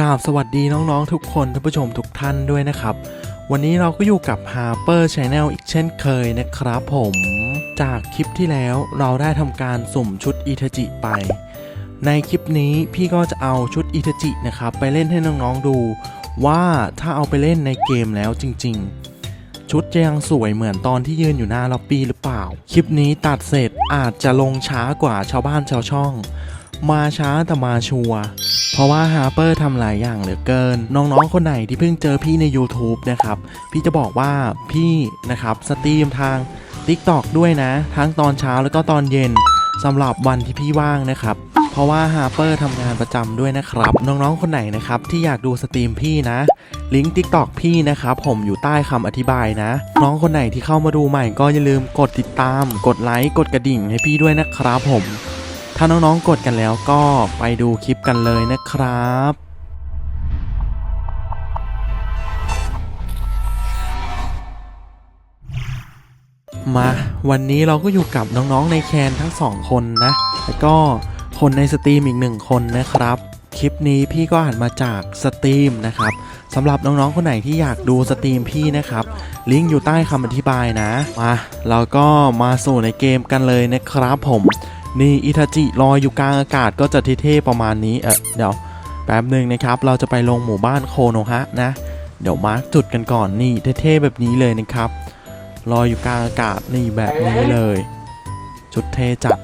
กราบสวัสดีน้องๆทุกคนท่านผู้ชมทุกท่านด้วยนะครับ วันนี้เราก็อยู่กับ Harper Channel อีกเช่นเคยนะครับผม จากคลิปที่แล้วเราได้ทำการสุ่มชุดอิทาจิไป ในคลิปนี้พี่ก็จะเอาชุดอิทาจินะครับไปเล่นให้น้องๆดู ว่าถ้าเอาไปเล่นในเกมแล้วจริง ๆ ชุดจะยังสวยเหมือนตอนที่ยืนอยู่หน้าล็อบบี้หรือเปล่า คลิปนี้ตัดเสร็จอาจจะลงช้ากว่าชาวบ้านชาวช่อง มาช้าแต่มาชัวร์ เพราะว่าฮาร์เปอร์ทำหลายอย่างเหลือเกิน น้องๆ คนไหนที่เพิ่งเจอพี่ใน YouTube นะครับ พี่จะบอกว่าพี่นะครับสตรีมทาง TikTok ด้วยนะ ทั้งตอนเช้าแล้วก็ตอนเย็นสำหรับวันที่พี่ว่างนะครับ เพราะว่าฮาร์เปอร์ทำงานประจำด้วยนะครับ น้องๆ คนไหนนะครับที่อยากดูสตรีมพี่นะ ลิงก์ TikTok พี่นะครับผมอยู่ใต้คำอธิบายนะ น้องคนไหนที่เข้ามาดูใหม่ก็อย่าลืมกดติดตาม กดไลค์ กดกระดิ่งให้พี่ด้วยนะครับผม ถ้าน้องๆกดกันแล้วก็ไปดูคลิปกันเลยนะครับมาวันนี้เราก็อยู่กับน้องๆในแคนทั้งสองคนนะ แล้วก็คนในสตรีมอีกหนึ่งคนนะครับ คลิปนี้พี่ก็อ่านมาจากสตรีมนะครับสำหรับน้องๆคนไหนที่อยากดูสตรีมพี่นะครับ ลิงก์อยู่ใต้คำอธิบายนะ มาเราก็มาสู่ในเกมกันเลยนะครับผม นี่อิทาจิลอยอยู่กลางอากาศก็จะเท่ๆประมาณนี้เออเดี๋ยวแป๊บหนึ่งนะครับ เราจะไปลงหมู่บ้านโคโนฮะนะ เดี๋ยวมาร์กจุดกันก่อนนี่เท่ๆแบบนี้เลยนะครับลอยอยู่กลางอากาศนี่แบบนี้เลยชุดเท่จัด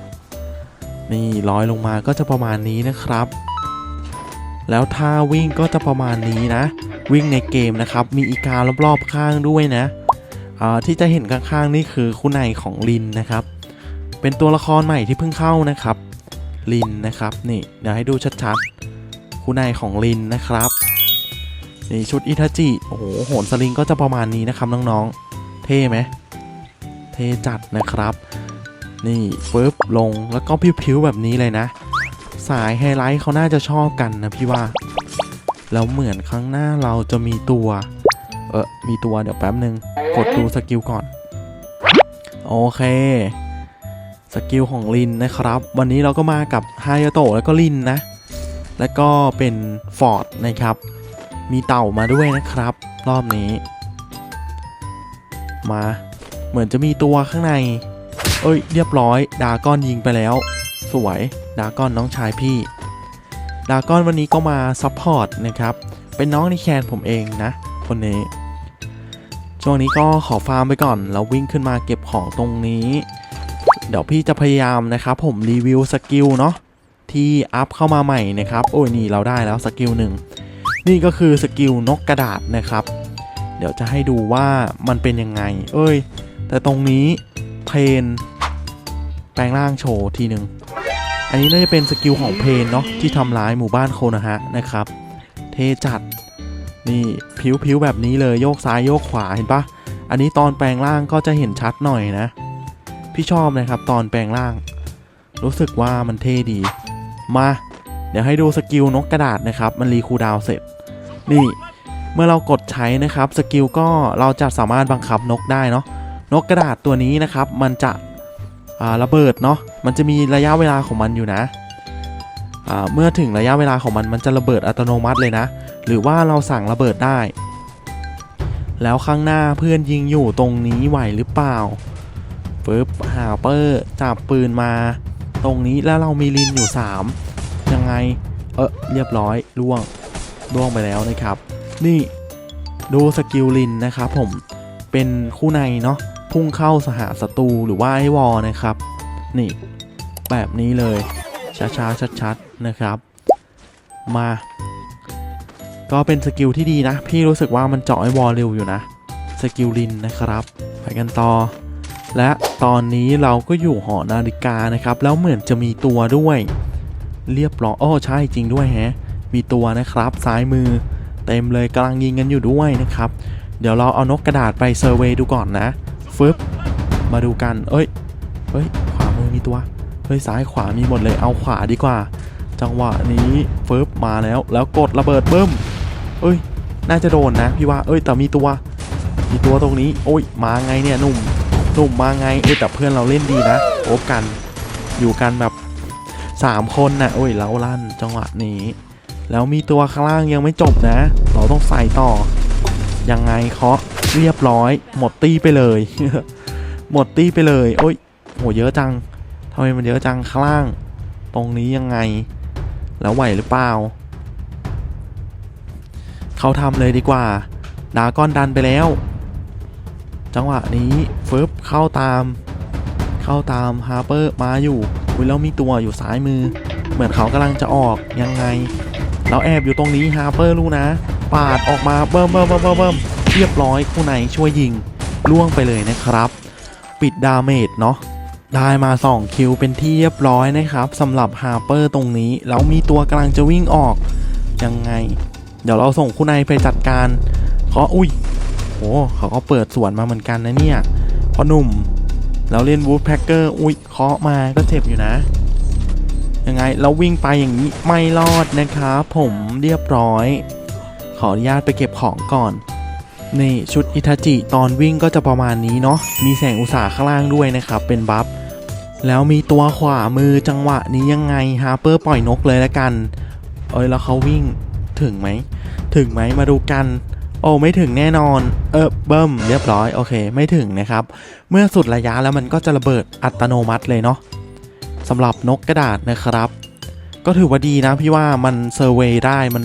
นี่ลอยลงมาก็จะประมาณนี้นะครับ แล้วท่าวิ่งก็จะประมาณนี้นะ วิ่งในเกมนะครับ มีอีการรอบๆข้างด้วยนะที่จะเห็นข้างๆนี่คือคู่ในของลินนะครับ เป็นตัวละครใหม่ที่เพิ่งเข้านะครับ ลินนะครับ นี่เดี๋ยวให้ดูชัดๆคู่ในของลินนะครับนี่ชุดอิทาจิโอ้โหโหนสลิงก็จะประมาณนี้นะครับน้องๆ เท่ไหมเท่จัดนะครับ นี่ปึ๊บลงแล้วก็พิ้วๆแบบนี้เลยนะ สายไฮไลท์เขาน่าจะชอบกันนะพี่ว่า แล้วเหมือนข้งหน้าเราจะมีตัว เออมีตัวเดี๋ยวแป๊บหนึ่งกดดูสกิลก่อน โอเค สกิลของลินนะครับ วันนี้เราก็มากับไฮยโตะแล้วก็ลินนะ แล้วก็เป็นฟอร์ดนะครับ มีเต่ามาด้วยนะครับ รอบนี้ มาเหมือนจะมีตัวข้างใน เอ้ย เรียบร้อย ดาก้อนยิงไปแล้ว สวย ดาก้อนน้องชายพี่ ดาก้อนวันนี้ก็มาซัพพอร์ตนะครับ เป็นน้องในแคนผมเองนะ คนนี้ ช่วงนี้ก็ขอฟาร์มไปก่อน แล้ววิ่งขึ้นมาเก็บของตรงนี้ เดี๋ยวพี่จะพยายามนะครับผมรีวิวสกิลเนาะที่อัพเข้ามาใหม่นะครับ โอ้ยนี่เราได้แล้วสกิลหนึ่งนี่ก็คือสกิลนกกระดาษนะครับ เดี๋ยวจะให้ดูว่ามันเป็นยังไง เอ้ย แต่ตรงนี้เพนแปลงร่างโชว์ทีหนึ่งอันนี้น่าจะเป็นสกิลของเพนเนาะที่ทำร้ายหมู่บ้านโคนะฮะนะครับ เทจัดนี่ผิวๆแบบนี้เลยโยกซ้ายโยกขวาเห็นปะอันนี้ตอนแปลงร่างก็จะเห็นชัดหน่อยนะ พี่ชอบนะครับตอนแปลงร่าง รู้สึกว่ามันเท่ดี มา เดี๋ยวให้ดูสกิลนกกระดาษนะครับ มันรีคูดาวเสร็จ นี่ เมื่อเรากดใช้นะครับสกิลก็เราจะสามารถบังคับนกได้เนาะนกกระดาษตัวนี้นะครับ มันจะระเบิดเนาะมันจะมีระยะเวลาของมันอยู่นะเมื่อถึงระยะเวลาของมันมันจะระเบิดอัตโนมัติเลยนะ หรือว่าเราสั่งระเบิดได้ แล้วข้างหน้าเพื่อนยิงอยู่ตรงนี้ไหวหรือเปล่า ปึ๊บหาเปอร์จับปืนมา ตรงนี้แล้วเรามีลินอยู่ 3 ยังไง เออเรียบร้อยล่วงล่วงไปแล้วนะครับ นี่ดูสกิลลินนะครับผมเป็นคู่ในเนาะพุ่งเข้าสหาศัตรูหรือว่าไอวอลนะครับ นี่ แบบนี้เลยช้าๆชัดๆนะครับ มา ก็เป็นสกิลที่ดีนะ พี่รู้สึกว่ามันเจาะไอวอลเร็วอยู่นะ สกิลลินนะครับ ไปกันต่อ และตอนนี้เราก็อยู่หอนาฬิกานะครับ แล้วเหมือนจะมีตัวด้วย เรียบร้อยอ้อใช่จริงด้วยแฮะ มีตัวนะครับซ้ายมือ เต็มเลยกำลังยิงกันอยู่ด้วยนะครับ เดี๋ยวเราเอานกกระดาษไปเซอร์เวยดูก่อนนะฟึบมาดูกัน เอ้ยเฮ้ยขวามือมีตัวเฮ้ยซ้ายขวามีหมดเลยเอาขวาดีกว่า จังหวะนี้ฟึบมาแล้วแล้วกดระเบิดเบึ้มเอ้ย น่าจะโดนนะพี่ว่า เอ้ยแต่มีตัว มีตัวตรงนี้ โอ้ยมาไงเนี่ยหนุ่ม หนุ่มมาไงเอ้ยแต่เพื่อนเราเล่นดีนะโอบกัน อยู่กันแบบสามคนนะโอ้ยเล้าลั่นจังหวะนี้ แล้วมีตัวข้างล่างยังไม่จบนะ เราต้องใส่ต่อ ยังไงเคาะเรียบร้อย หมดตี้ไปเลย หมดตี้ไปเลย โอ้ยโหเยอะจังทำไมมันเยอะจังข้างล่าง ตรงนี้ยังไง แล้วไหวหรือเปล่าเขาทำเลยดีกว่าดาก้อนดันไปแล้ว จังหวะนี้เฟึบเข้าตาม เข้าตามฮาร์เปอร์มาอยู่อุ้ยแล้วมีตัวอยู่ซ้ายมือ เหมือนเขากำลังจะออกยังไงเราแอบอยู่ตรงนี้ฮาร์เปอร์รู้นะ ปาดออกมาเบิ่มเบิ่มเบิ่มเบิ่มเรียบร้อยคู่ไหนช่วยยิงล่วงไปเลยนะครับ ปิดดาเมจเนาะได้มา 2 คิวเป็นที่เรียบร้อยนะครับสำหรับฮาร์เปอร์ตรงนี้ แล้วมีตัวกำลังจะวิ่งออกยังไง เดี๋ยวเราส่งคู่ในไปจัดการเคาอุ้ย โอ้เขาก็เปิดสวนมาเหมือนกันนะเนี่ยพอหนุ่ม เราเล่นวูฟแพ็กเกอร์อุ้ยเคาะมาก็เจ็บอยู่นะ ยังไงเราวิ่งไปอย่างนี้ไม่รอดนะครับผมเรียบร้อย ขออนุญาตไปเก็บของก่อนนี่ชุดอิทาจิตอนวิ่งก็จะประมาณนี้เนาะมีแสงอุตสาข้างล่างด้วยนะครับ เป็นบัฟแล้วมีตัวขวามือจังหวะนี้ยังไงฮาร์เปอร์ปล่อยนกเลยละกัน เอ้ยแล้วเขาวิ่งถึงไหม ถึงไหมมาดูกัน โอ้ไม่ถึงแน่นอน เออเบิ่มเรียบร้อยโอเค ไม่ถึงนะครับ เมื่อสุดระยะแล้วมันก็จะระเบิดอัตโนมัติเลยเนาะสำหรับนกกระดาษนะครับ ก็ถือว่าดีนะพี่ว่ามันเซอร์เวยได้มัน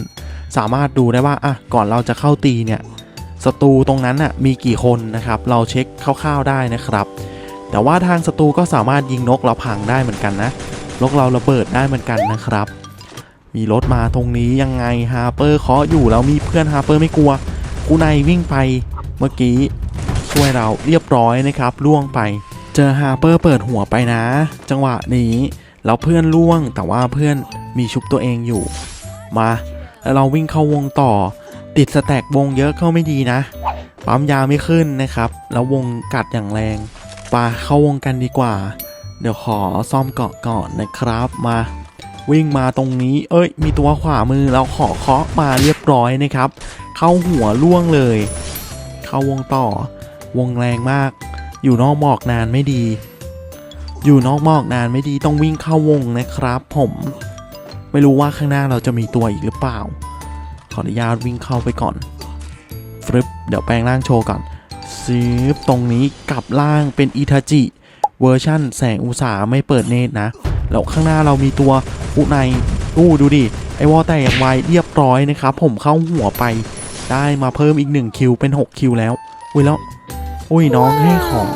สามารถดูได้ว่าอะก่อนเราจะเข้าตีเนี่ยศัตรูตรงนั้นน่ะมีกี่คนนะครับ เราเช็คคร่าวๆได้นะครับ แต่ว่าทางศัตรูก็สามารถยิงนกเราพังได้เหมือนกันนะนกเราระเบิดได้เหมือนกันนะครับ มีรถมาตรงนี้ยังไงฮาร์เปอร์เคาะอยู่แล้วมีเพื่อนฮาร์เปอร์ไม่กลัว กูในวิ่งไปเมื่อกี้ ช่วยเราเรียบร้อยนะครับ ล่วงไป เจอฮาร์เปอร์เปิดหัวไปนะ จังหวะนี้แล้วเพื่อนล่วงแต่ว่าเพื่อนมีชุบตัวเองอยู่ มาแล้วเราวิ่งเข้าวงต่อ ติดสแต็กวงเยอะเข้าไม่ดีนะ ปั๊มยาไม่ขึ้นนะครับ แล้ววงกัดอย่างแรงปาเข้าวงกันดีกว่า เดี๋ยวขอซ่อมเกาะก่อนนะครับมาวิ่งมาตรงนี้ เอ้ย มีตัวขวามือแล้วขอเคาะมาเรียบร้อยนะครับเข้าหัวล่วงเลย เข้าวงต่อ วงแรงมาก อยู่นอกหมอกนานไม่ดี อยู่นอกหมอกนานไม่ดีต้องวิ่งเข้าวงนะครับ ผม ไม่รู้ว่าข้างหน้าเราจะมีตัวอีกหรือเปล่า ขออนุญาตวิ่งเข้าไปก่อนฟรึบเดี๋ยวแปลงร่างโชว์ก่อนซีบตรงนี้กลับล่างเป็นอิทาจิ เวอร์ชั่นแสงอุตสาไม่เปิดเนตรนะ แล้วข้างหน้าเรามีตัวอุในอู้ดูดิ ไอวอลแตกไวเรียบร้อยนะครับ ผมเข้าหัวไป ได้มาเพิ่มอีก1คิวเป็น6คิวแล้ว อุ้ยแล้ว อุ้ยน้องให้ของ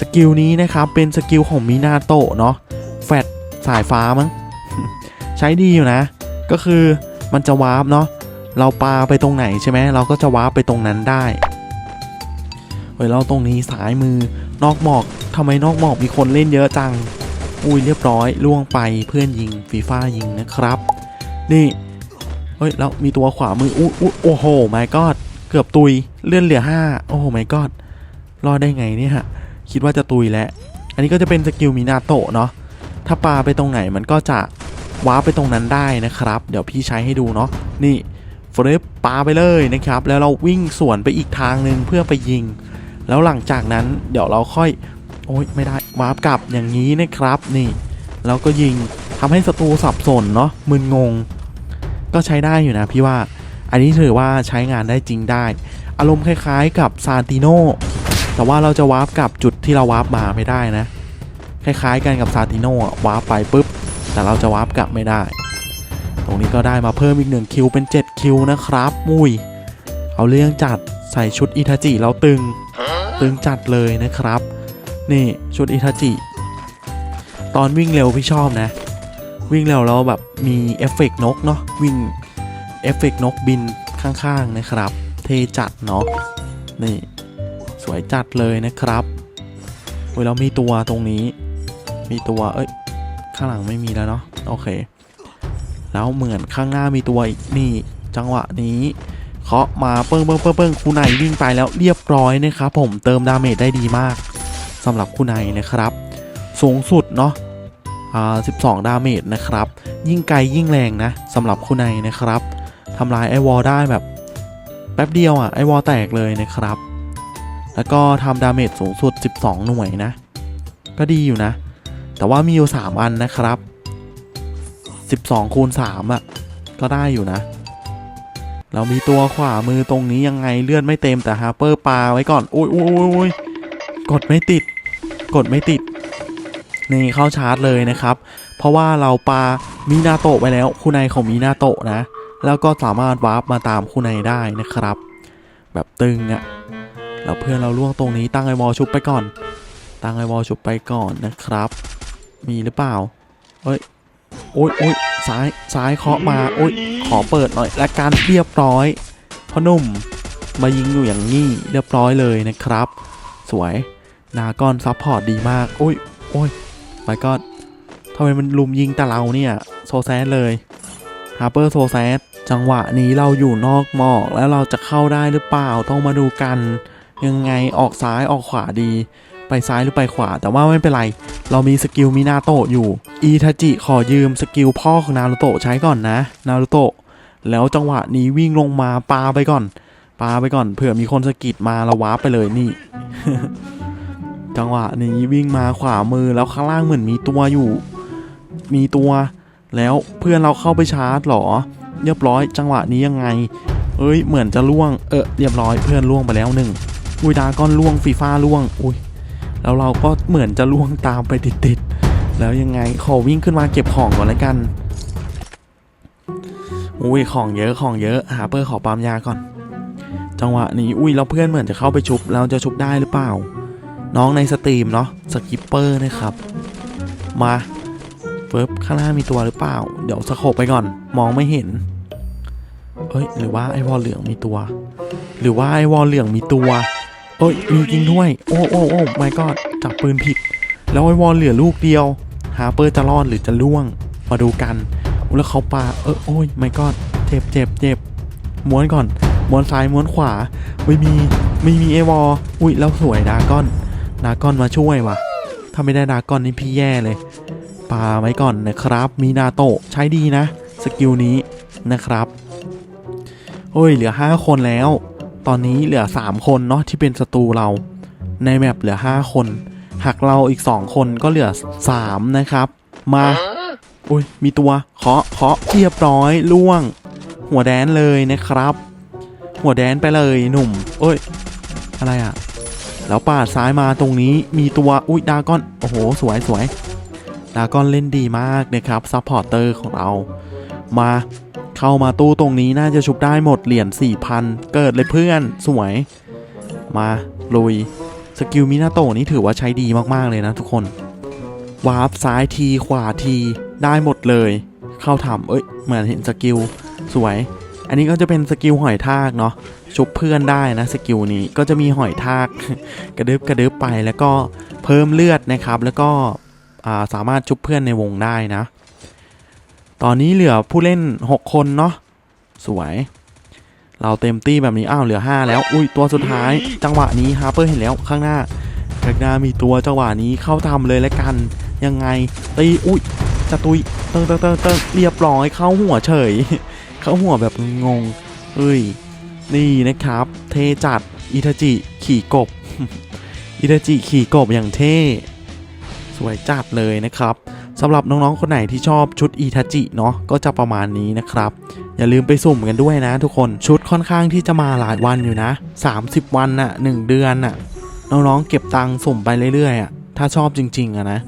สกิลนี้นะครับเป็นสกิลของมินาโตะเนาะ แฟดสายฟ้ามั้ง ใช้ดีอยู่นะ ก็คือมันจะวาร์ปเนาะ เราปาไปตรงไหนใช่ไหม เราก็จะวาร์ปไปตรงนั้นได้ เฮ้ยเราตรงนี้สายมือนอกหมอกทำไมนอกหมอกมีคนเล่นเยอะจัง อุ้ยเรียบร้อยล่วงไปเพื่อนยิงฟีฟ่ายิงนะครับ นี่ เฮ้ยแล้วมีตัวขวามืออุ้อโอ้โหไม่กอดเกือบตุยเลื่อนเหลือห้าโอ้โหไม่กอดรอดได้ไงเนี่ยฮะคิดว่าจะตุยแล้ว อันนี้ก็จะเป็นสกิลมินาโตะเนาะถ้าปาไปตรงไหนมันก็จะว้าไปตรงนั้นได้นะครับ เดี๋ยวพี่ใช้ให้ดูเนาะนี่ฟลิปปาไปเลยนะครับ แล้วเราวิ่งสวนไปอีกทางหนึ่งเพื่อไปยิง แล้วหลังจากนั้นเดี๋ยวเราค่อย โอ้ยไม่ได้วาร์ปกลับอย่างนี้นะครับ นี่ แล้วก็ยิงทำให้ศัตรูสับสนเนาะมึนงง ก็ใช้ได้อยู่นะพี่ว่า อันนี้ถือว่าใช้งานได้จริงได้ อารมณ์คล้ายๆกับซานติโนแต่ว่าเราจะวาร์ปกับจุดที่เราวาร์ปมาไม่ได้นะ คล้ายๆกันกับซานติโนวาร์ปไปปุ๊บ แต่เราจะวาร์ปกลับไม่ได้ ตรงนี้ก็ได้มาเพิ่มอีกหนึ่งคิวเป็น7คิวนะครับ มุย เอาเรื่องจัดใส่ชุดอิทาจิเราตึง ตึงจัดเลยนะครับ นี่ชุดอิทาจิ ตอนวิ่งเร็วพี่ชอบนะ วิ่งเร็วแล้วแบบมีเอฟเฟกต์นกเนาะวิ่งเอฟเฟกต์นกบินข้างๆนะครับ เทจัดเนาะนี่สวยจัดเลยนะครับเว้ยแล้วมีตัวตรงนี้ มีตัวเอ้ยข้างหลังไม่มีแล้วเนาะโอเค แล้วเหมือนข้างหน้ามีตัวอีกนี่จังหวะนี้เคาะมาเปิ้งเปิ้งเปิ้งเปิ้งคูไนวิ่งไปแล้วเรียบร้อยนะครับผมเติมดาเมจได้ดีมากสำหรับคูไนนะครับ สูงสุดเนาะ 12 ดาเมจนะครับ ยิ่งไกลยิ่งแรงนะสำหรับคูไนนะครับทำลายไอวอลได้แบบแป๊บเดียวอะไอวอลแตกเลยนะครับ แล้วก็ทำดาเมจสูงสุด 12 หน่วยนะ ก็ดีอยู่นะ แต่ว่ามีอยู่ 3 อันนะครับ 12คูณ3อะก็ได้อยู่นะ เรามีตัวขวามือตรงนี้ยังไงเลือดไม่เต็มแต่ฮาร์เปอร์ปาไว้ก่อนโอ้ยโอ้ยโอ้ยโอ้ยกดไม่ติด กดไม่ติด นี่เข้าชาร์จเลยนะครับ เพราะว่าเราปามินาโตะไปแล้วคู่ในของมินาโตะนะ แล้วก็สามารถวาร์ปมาตามคู่ในได้นะครับ แบบตึงอะ่ะแล้วเพื่อนเราล่วงตรงนี้ตั้งไอวอลชุบไปก่อน ตั้งไอวอลชุบไปก่อนนะครับ มีหรือเปล่าเอ้ยโอ้ยโอ้ยซ้ายซ้ายเคาะมาโอ้ยขอเปิดหน่อยและการเรียบร้อยพ่อนุ่มมายิงอยู่อย่างนี้เรียบร้อยเลยนะครับ สวยนากอนซับพอร์ตดีมาก โอ้ยโอ้ย ไปก็ทำไมมันลุมยิงแต่เราเนี่ย โซแซดเลยฮาร์เปอร์โซแซดจังหวะนี้เราอยู่นอกหมอกแล้วเราจะเข้าได้หรือเปล่าต้องมาดูกัน ยังไงออกซ้ายออกขวาดี ไปซ้ายหรือไปขวา แต่ว่าไม่เป็นไร เรามีสกิลมินาโตะอยู่อีทาจิขอยืมสกิลพ่อของนารูโตะใช้ก่อนนะ นารูโตะแล้วจังหวะนี้วิ่งลงมาปาไปก่อน ปาไปก่อนเผื่อมีคนสะกิดมาเราว้าไปเลยนี่ จังหวะนี้วิ่งมาขวามือแล้วข้างล่างเหมือนมีตัวอยู่ มีตัว แล้วเพื่อนเราเข้าไปชาร์จหรอ เรียบร้อย จังหวะนี้ยังไง เอ้ยเหมือนจะล่วง เออเรียบร้อยเพื่อนล่วงไปแล้วหนึ่งอุยดาก้อนล่วงฟีฟ่าล่วง อุ้ยแล้วเราก็เหมือนจะล่วงตามไปติดๆแล้วยังไงขอวิ่งขึ้นมาเก็บของก่อนแล้วกันอุ้ยของเยอะของเยอะหาเปอร์ขอปั๊มยาก่อน จังหวะนี้อุ้ยแล้วเพื่อนเหมือนจะเข้าไปชุบเราจะชุบได้หรือเปล่า น้องในสตรีมเนาะสกิปเปอร์นะครับ มาเฟิร์บข้างหน้ามีตัวหรือเปล่า เดี๋ยวสโคบไปก่อน มองไม่เห็น เอ้ย หรือว่าไอวอลเหลืองมีตัว หรือว่าไอวอลเหลืองมีตัว เอ้ย มีจริงด้วย โอ้โอ้โอ้ไม่ก็จับปืนผิด แล้วไอวอลเหลือลูกเดียว หาเปอร์จะรอดหรือจะล่วง มาดูกัน แล้วเขาปา เออโอ้ยไม่ก็เจ็บเจ็บเจ็บม้วนก่อนม้วนซ้ายม้วนขวา ไม่มี ไม่มีไอวอลอุ้ยแล้วสวยดาก้อน ดากอนมาช่วยว่ะ ถ้าไม่ได้ดากอนนี่พี่แย่เลยปาไว้ก่อนนะครับ มีนาโตะใช้ดีนะ สกิลนี้นะครับโอ้ยเหลือ 5 คนแล้ว ตอนนี้เหลือ 3 คนเนาะที่เป็นศัตรูเรา ในแมปเหลือ 5 คนหักเราอีก 2 คนก็เหลือ 3 นะครับ มาอุ้ยมีตัวเคาะเคาะเรียบร้อยล่วง หัวแดนเลยนะครับ หัวแดนไปเลยหนุ่มเอ้ย อะไรอะ แล้วปาดซ้ายมาตรงนี้มีตัวอุ้ยดากอนโอ้โหสวยสวยดากอนเล่นดีมากนะครับซัพพอร์เตอร์ของเรามาเข้ามาตู้ตรงนี้น่าจะชุบได้หมดเหรียญ4,000 เกิดเลยเพื่อนสวย มาลุยสกิลมินาโตะนี่ถือว่าใช้ดีมากๆเลยนะทุกคน วาร์ปซ้ายทีขวาทีได้หมดเลย เข้าทำเอ้ยเหมือนเห็นสกิลสวย อันนี้ก็จะเป็นสกิลหอยทากเนาะ ชุบเพื่อนได้นะสกิลนี้ก็จะมีหอยทากกระดึบกระดึบไปแล้วก็เพิ่มเลือดนะครับ แล้วก็าสามารถชุบเพื่อนในวงได้นะ ตอนนี้เหลือผู้เล่น 6 คนเนาะสวย เราเต็มตี้แบบนี้อ้าวเหลือ 5 แล้ว อุ้ยตัวสุดท้าย จังหวะนี้ฮาร์เปอร์เห็นแล้วข้างหน้าข้างหน้ามีตัวจังหวะนี้เข้าทำเลยแล้วกันยังไงตีอุ้ยจะตุยเติงเติงเติงเติงเรียบร้อยเข้าหัวเฉย เข้าหัวแบบงงเอ้ย นี่นะครับ เทจัดอิทาจิขี่กบ อิทาจิขี่กบอย่างเท่ สวยจัดเลยนะครับสำหรับน้องๆ คนไหนที่ชอบชุดอิทาจิเนาะก็จะประมาณนี้นะครับ อย่าลืมไปสุ่มกันด้วยนะทุกคนชุดค่อนข้างที่จะมาหลายวันอยู่นะ 30 วันน่ะ 1 เดือนน่ะ น้องๆ เก็บตังค์สุ่มไปเรื่อยๆอะถ้าชอบจริงๆอะนะ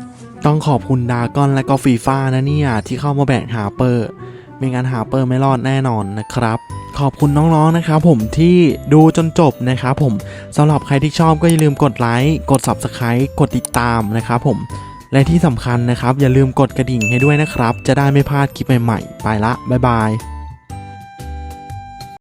ต้องขอบคุณดากอนและก็ฟีฟ่านะเนี่ยที่เข้ามาแบกหาเปอร์ ไม่งั้นหาเปอร์ไม่รอดแน่นอนนะครับ ขอบคุณน้องๆนะครับผมที่ดูจนจบนะครับผมสำหรับใครที่ชอบก็อย่าลืมกดไลค์กด Subscribe กดติดตามนะครับผมและที่สำคัญนะครับ อย่าลืมกดกระดิ่งให้ด้วยนะครับ จะได้ไม่พลาดคลิปใหม่ๆ ไปละ บ๊ายบาย